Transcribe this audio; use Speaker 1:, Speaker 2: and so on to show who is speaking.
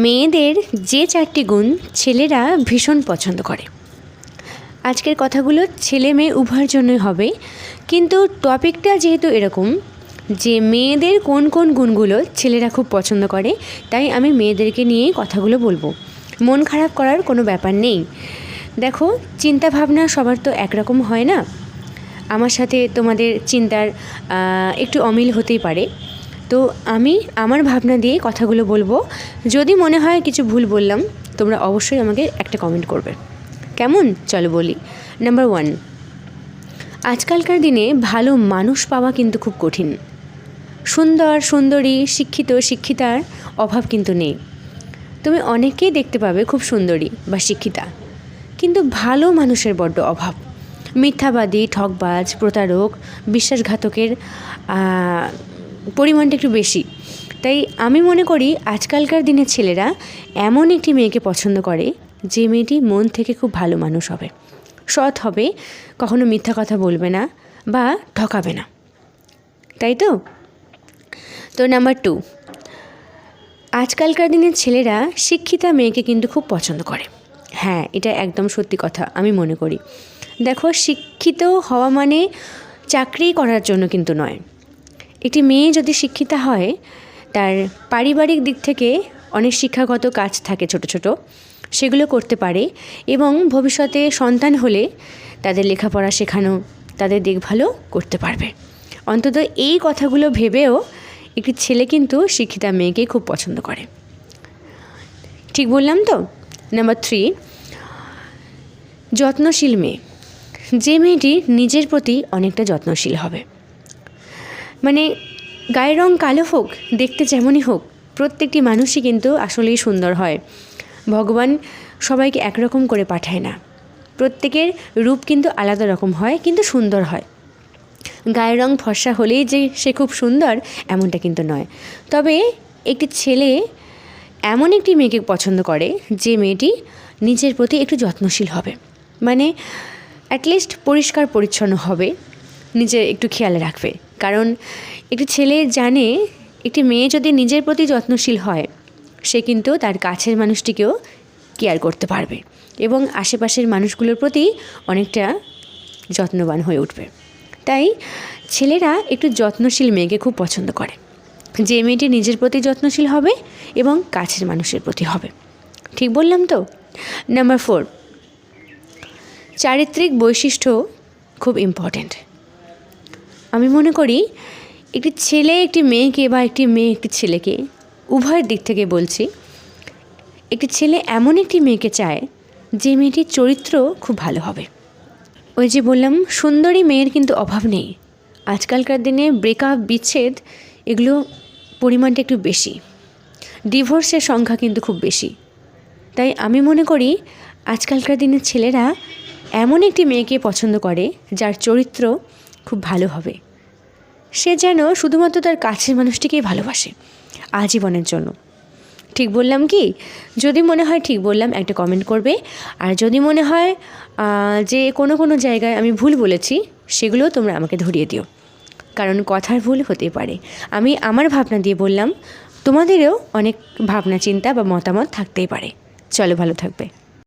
Speaker 1: মেয়েদের যে চারটি গুণ ছেলেরা ভীষণ পছন্দ করে। আজকের কথাগুলো ছেলে মেয়ে উভয়ের জন্যই হবে। কিন্তু টপিকটা যেহেতু এরকম যে মেয়েদের কোন কোন গুণগুলো ছেলেরা খুব পছন্দ করে, তাই আমি মেয়েদেরকে নিয়েই কথাগুলো বলব। মন খারাপ করার কোনো ব্যাপার নেই। দেখো চিন্তা ভাবনা সবার তো একরকম হয় না। আমার সাথে তোমাদের চিন্তার একটু অমিল হতেই পারে। তো আমি আমার ভাবনা দিয়ে কথাগুলো বলব। যদি মনে হয় কিছু ভুল বললাম, তোমরা অবশ্যই আমাকে একটা কমেন্ট করবে। কেমন? চলো বলি। নাম্বার ওয়ান আজকালকার দিনে ভালো মানুষ পাওয়া কিন্তু খুব কঠিন। সুন্দর, সুন্দরী, শিক্ষিত, শিক্ষিতার অভাব কিন্তু নেই। তুমি অনেকেই দেখতে পাবে খুব সুন্দরী বা শিক্ষিতা, কিন্তু ভালো মানুষের বড্ড অভাব। মিথ্যাবাদী ঠকবাজ প্রতারক, বিশ্বাসঘাতকের পরিমাণটা একটু বেশি। তাই আমি মনে করি আজকালকার দিনের ছেলেরা এমন একটি মেয়েকে পছন্দ করে যে মেয়েটি মন থেকে খুব ভালো মানুষ হবে। সৎ হবে, কখনো মিথ্যা কথা বলবে না বা ঠকাবে না। তাই তো? তো নাম্বার টু, আজকালকার দিনের ছেলেরা শিক্ষিতা মেয়েকে কিন্তু খুব পছন্দ করে। হ্যাঁ এটা একদম সত্যি কথা, আমি মনে করি। দেখো, শিক্ষিত হওয়া মানে চাকরি করার জন্য কিন্তু নয়। একটি মেয়ে যদি শিক্ষিতা হয়, তার পারিবারিক দিক থেকে অনেক শিক্ষাগত কাজ থাকে ছোট ছোট, সেগুলো করতে পারে এবং ভবিষ্যতে সন্তান হলে তাদের লেখাপড়া শেখানো, তাদের দেখভালও করতে পারবে। অন্তত এই কথাগুলো ভেবেও একটি ছেলে কিন্তু শিক্ষিতা মেয়েকে খুব পছন্দ করে। ঠিক বললাম তো? নাম্বার থ্রি যত্নশীল মেয়ে। যে মেয়েটি নিজের প্রতি অনেকটা যত্নশীল হবে। মানে গায়ের রং কালো হোক, দেখতে যেমনই হোক, প্রত্যেকটি মানুষই কিন্তু আসলেই সুন্দর হয়। ভগবান সবাইকে একরকম করে পাঠায় না। প্রত্যেকের রূপ কিন্তু আলাদা রকম হয়, কিন্তু সুন্দর হয়। গায়ের রং ফর্সা হলেই যে সে খুব সুন্দর, এমনটা কিন্তু নয়। তবে একটি ছেলে এমন একটি মেয়েকে পছন্দ করে, যে মেয়েটি নিজের প্রতি একটু যত্নশীল হবে। মানে অ্যাটলিস্ট পরিষ্কার পরিচ্ছন্ন হবে, নিজের একটু খেয়াল রাখবে। কারণ একটি ছেলে জানে একটি মেয়ে যদি নিজের প্রতি যত্নশীল হয়, সে কিন্তু তার কাছের মানুষটিকেও কেয়ার করতে পারবে এবং আশেপাশের মানুষগুলোর প্রতি অনেকটা যত্নবান হয়ে উঠবে। তাই ছেলেরা একটু যত্নশীল মেয়েকে খুব পছন্দ করে। যে মেয়েটি নিজের প্রতি যত্নশীল হবে এবং কাছের মানুষের প্রতি হবে। ঠিক বললাম তো? নাম্বার ফোর চারিত্রিক বৈশিষ্ট্য খুব ইম্পর্ট্যান্ট আমি মনে করি একটি ছেলে একটি মেয়েকে বা একটি মেয়ে একটি ছেলেকে, উভয়ের দিক থেকে বলছি, একটি ছেলে এমন একটি মেয়েকে চায় যে মেয়েটির চরিত্র খুব ভালো হবে। ওই যে বললাম, সুন্দরী মেয়ের কিন্তু অভাব নেই। আজকালকার দিনে ব্রেকআপ বিচ্ছেদ, এগুলো পরিমাণটা একটু বেশি। ডিভোর্সের সংখ্যা কিন্তু খুব বেশি। তাই আমি মনে করি আজকালকার দিনের ছেলেরা এমন একটি মেয়েকে পছন্দ করে যার চরিত্র খুব ভালো হবে। সে যেন শুধুমাত্র তার কাছের মানুষটিকেই ভালোবাসে আজীবনের জন্য। ঠিক বললাম কি? যদি মনে হয় ঠিক বললাম, একটা কমেন্ট করবে। আর যদি মনে হয় যে কোনো কোনো জায়গায় আমি ভুল বলেছি, সেগুলোও তোমরা আমাকে ধরিয়ে দিও। কারণ কথার ভুল হতে পারে। আমি আমার ভাবনা দিয়ে বললাম, তোমাদেরও অনেক ভাবনা, চিন্তা বা মতামত থাকতেই পারে। চলো ভালো থাকবে।